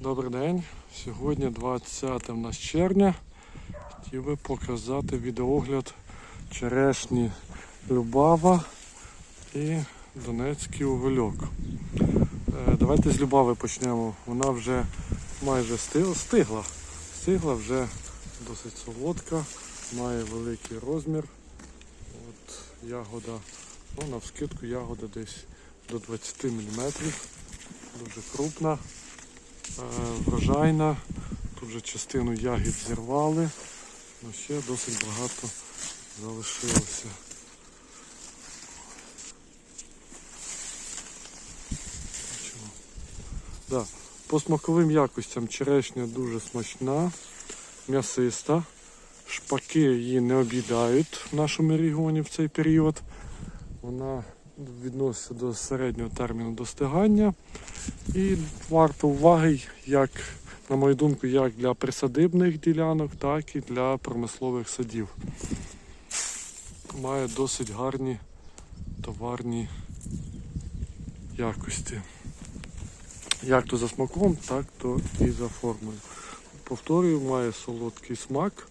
Добрий день. Сьогодні 20 в нас червня. Хотів би показати відеогляд черешні Любава і Донецький угольок. Е, Давайте з Любави почнемо. Вона вже майже стигла, стигла. Вже досить солодка, має великий розмір. От ягода, ну на вскидку ягода десь до 20 мм. Дуже крупна. Е, врожайна. Тут вже частину ягід зірвали, але ще досить багато залишилося. Да. По смаковим якостям черешня дуже смачна, м'ясиста. Шпаки її не об'їдають в нашому регіоні в цей період. Вона відноситься до середнього терміну достигання. І варто уваги, як, на мою думку, як для присадибних ділянок, так і для промислових садів. Має досить гарні товарні якості. Як то за смаком, так то і за формою. Повторюю, має солодкий смак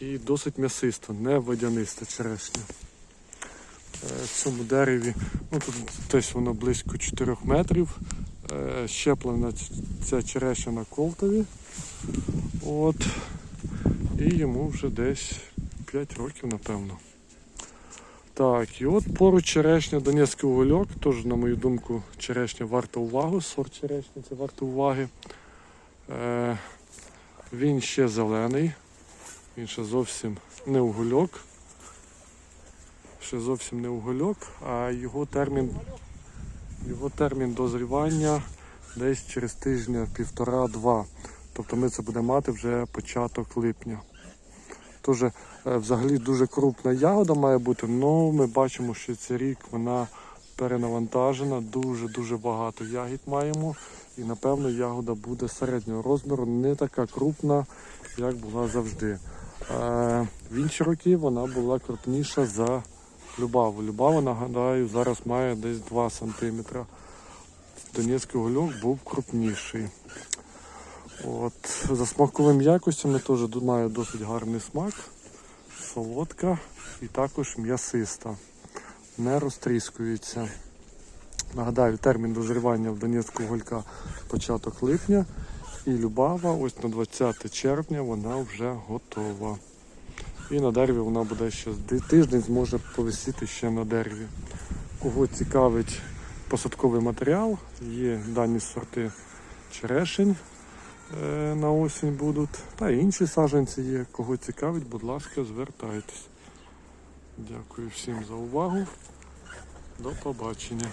і досить м'ясиста, не водяниста черешня. Е, В цьому дереві, ну тут десь воно близько 4 метрів. Е, Щеплена ця черешня на колтові. От. І йому вже десь 5 років, напевно. Так, і от поруч черешня Донецький угольок, теж, на мою думку, черешня варта уваги, сорт черешні це варто уваги. Е, він ще зелений, він ще зовсім не угольок. Ще зовсім не угольок, а його термін, його термін дозрівання десь через тижня півтора-два. Тобто ми це будемо мати вже початок липня. Тоже, е, взагалі дуже крупна ягода має бути, але ми бачимо, що цей рік вона перенавантажена, дуже-дуже багато ягід маємо. І напевно ягода буде середнього розміру, не така крупна, як була завжди. Е, В інші роки вона була крупніша за Любаву. Любава, нагадаю, зараз має десь 2 см. Донецький гольок був крупніший. От, за смаковими якостями теж має досить гарний смак, солодка і також м'ясиста. Не розтріскується. Нагадаю, термін дозрівання в Донецького голька початок липня. І Любава ось на 20 червня вона вже готова. І на дереві вона буде ще тиждень зможе повисіти ще на дереві. Кого цікавить посадковий матеріал, є дані сорти черешень е, на осінь будуть. Та інші саджанці є. Кого цікавить, будь ласка, звертайтесь. Дякую всім за увагу. До побачення.